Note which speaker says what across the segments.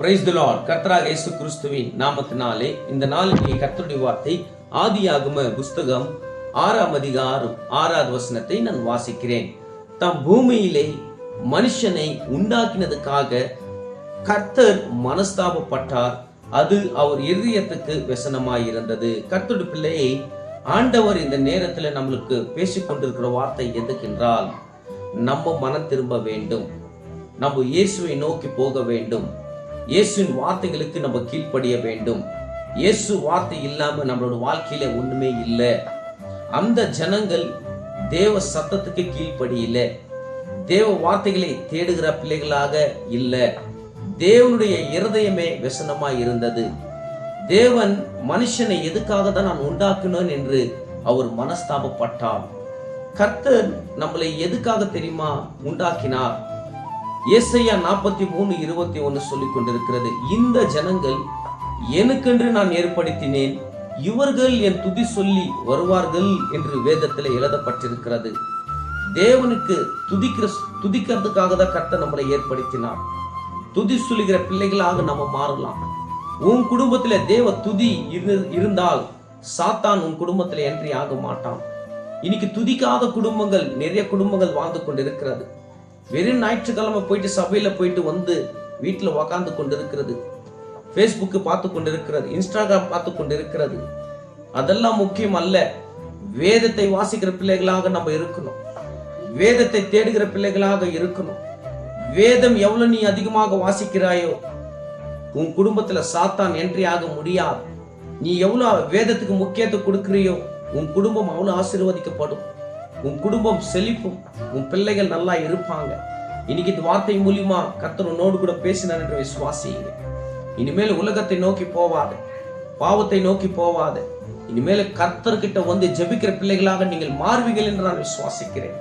Speaker 1: Praise the கர்த்தராக இயேசு கிறிஸ்துவின் நாமத்தினாலே இந்த நாளிலே கர்த்தருடைய வார்த்தை ஆதியாகும புஸ்தகம் ஆறாம் அதிகாரம் ஆறாவது வசனத்தை நான் வாசிக்கிறேன். தம் பூமியிலே மனுஷனை உண்டாக்கினதுக்காக கர்த்தர் மனஸ்தாபப்பட்டார். அது அவர் இருதயத்துக்கு வசனமாயிருந்தது. கர்த்தருடைய பிள்ளையை ஆண்டவர் இந்த நேரத்தில் நம்மளுக்கு பேசிக்கொண்டிருக்கிற வார்த்தை எதுக்கென்றால் நம்ம மனம் திரும்ப வேண்டும். நம்ம இயேசுவை நோக்கி போக வேண்டும். இயேசுவின் வார்த்தைகளுக்கு நம்ம கீழ்ப்படிய வேண்டும். இயேசு வார்த்தை இல்லாமல் நம்மளோட வாழ்க்கையில ஒண்ணுமே இல்லை. அந்த ஜனங்கள் தேவ சத்தத்துக்கு கீழ்ப்படியில. தேவ வார்த்தைகளை தேடுகிற பிள்ளைகளாக இல்லை. தேவனுடைய இருதயமே விசனமாய் இருந்தது. தேவன் மனுஷனை எதுக்காக தான் நான் உண்டாக்கினேன் என்று அவர் மனஸ்தாபப்பட்டார். கர்த்தர் நம்மளை எதுக்காக தெரியுமா உண்டாக்கினார்? ஏசையா நாற்பத்தி மூணு இருபத்தி ஒன்று சொல்லிக் கொண்டிருக்கிறது. இந்த ஜனங்கள் எனக்கென்று நான் ஏற்படுத்தினேன். இவர்கள் என் துதி சொல்லி வருவார்கள் என்று வேதத்தில் எழுதப்பட்டிருக்கிறது. தேவனுக்கு துதிக்கிற துதிக்கிறதுக்காக தான் கர்த்த நம்மளை ஏற்படுத்தினார். துதி சொல்லுகிற பிள்ளைகளாக நம்ம மாறலாம். உன் குடும்பத்துல தேவ துதி இரு- இருந்தால் சாத்தான் உன் குடும்பத்துல என்ட்ரி ஆக மாட்டான். இன்னைக்கு துதிக்காத குடும்பங்கள் நிறைய குடும்பங்கள் வாழ்ந்து கொண்டிருக்கிறது. வெறும் ஞாயிற்றுக்கிழமை போயிட்டு சபையில் போயிட்டு வந்து வீட்டில் உக்காந்து கொண்டிருக்கிறது. ஃபேஸ்புக்கு பார்த்து கொண்டிருக்கிறது. இன்ஸ்டாகிராம் பார்த்து கொண்டிருக்கிறது. அதெல்லாம் முக்கியம் அல்ல. வேதத்தை வாசிக்கிற பிள்ளைகளாக நம்ம இருக்கணும். வேதத்தை தேடுகிற பிள்ளைகளாக இருக்கணும். வேதம் எவ்வளவு நீ அதிகமாக வாசிக்கிறாயோ உன் குடும்பத்துல சாத்தான் என்றி ஆக முடியாது. நீ எவ்வளவு வேதத்துக்கு முக்கியத்துவம் கொடுக்கிறியோ உன் குடும்பம் அவ்வளவு ஆசீர்வதிக்கப்படும். உன் குடும்பம் செழிப்பும் உன் பிள்ளைகள் நல்லா இருப்பாங்க. இன்னைக்கு இந்த வார்த்தை மூலியமா கத்தர் உன்னோடு கூட பேசினார் என்று விசுவாசியுங்க. இனிமேல் உலகத்தை நோக்கி போவாது. பாவத்தை நோக்கி போவாது. இனிமேல் கர்த்தர்கிட்ட வந்து ஜெபிக்கிற பிள்ளைகளாக நீங்கள் மாறுவீர்கள் என்று நான் விசுவாசிக்கிறேன்.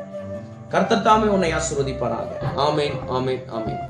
Speaker 1: கர்த்தர் தாமே உன்னை ஆசீர்வதிப்பாராக. ஆமேன் ஆமேன் ஆமேன்.